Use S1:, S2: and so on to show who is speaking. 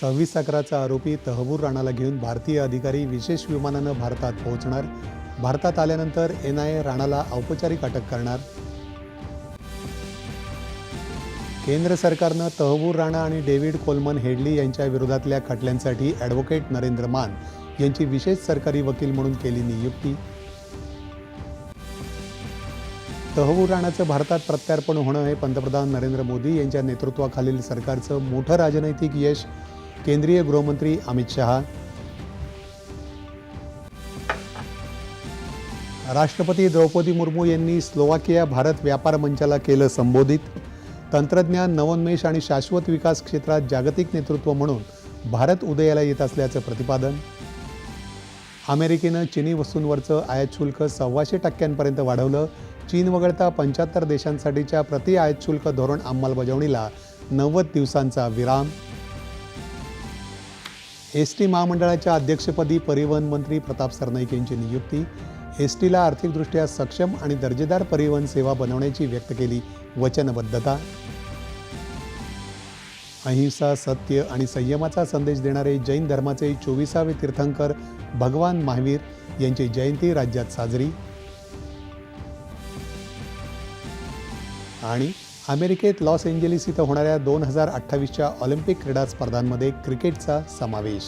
S1: सव्वीस अकराचा आरोपी तहबूर राणाला घेऊन भारतीय अधिकारी विशेष विमानानं भारतात पोहोचणार. भारतात आल्यानंतर एन आय ए राणाला औपचारिक अटक करणार. केंद्र सरकारनं तहबूर राणा आणि डेव्हिड कोलमन हेडली यांच्या विरोधातल्या खटल्यांसाठी ॲडव्होकेट नरेंद्र मान यांची विशेष सरकारी वकील म्हणून केली नियुक्ती. तहबूर राणाचं भारतात प्रत्यार्पण होणं हे पंतप्रधान नरेंद्र मोदी यांच्या नेतृत्वाखालील सरकारचं मोठं राजनैतिक यश केंद्रीय गृहमंत्री अमित शहा. राष्ट्रपती द्रौपदी मुर्मू यांनी स्लोवाकिया भारत व्यापार मंचाला केलं संबोधित. तंत्रज्ञान नवोन्मेष आणि शाश्वत विकास क्षेत्रात जागतिक नेतृत्व म्हणून भारत उदयाला येत असल्याचं प्रतिपादन. अमेरिकेनं चिनी वस्तूंवरचं आयात शुल्क सव्वाशे टक्क्यांपर्यंत वाढवलं. चीन वगळता पंच्याहत्तर देशांसाठीच्या प्रति आयात शुल्क धोरण अंमलबजावणीला नव्वद दिवसांचा विराम. एस टी महामंडळाच्या अध्यक्षपदी परिवहन मंत्री प्रताप सरनाईक यांची नियुक्ती एस टीला आर्थिकदृष्ट्या सक्षम आणि दर्जेदार परिवहन सेवा बनवण्याची व्यक्त केली वचनबद्धता. अहिंसा सत्य आणि संयमाचा संदेश देणारे जैन धर्माचे चोवीसावे तीर्थंकर भगवान महावीर यांची जयंती राज्यात साजरी. आणि अमेरिकेत लॉस एंजेलिस इथं होणाऱ्या दोन हजार अठ्ठावीसच्या ऑलिम्पिक क्रीडा स्पर्धांमध्ये क्रिकेटचा समावेश.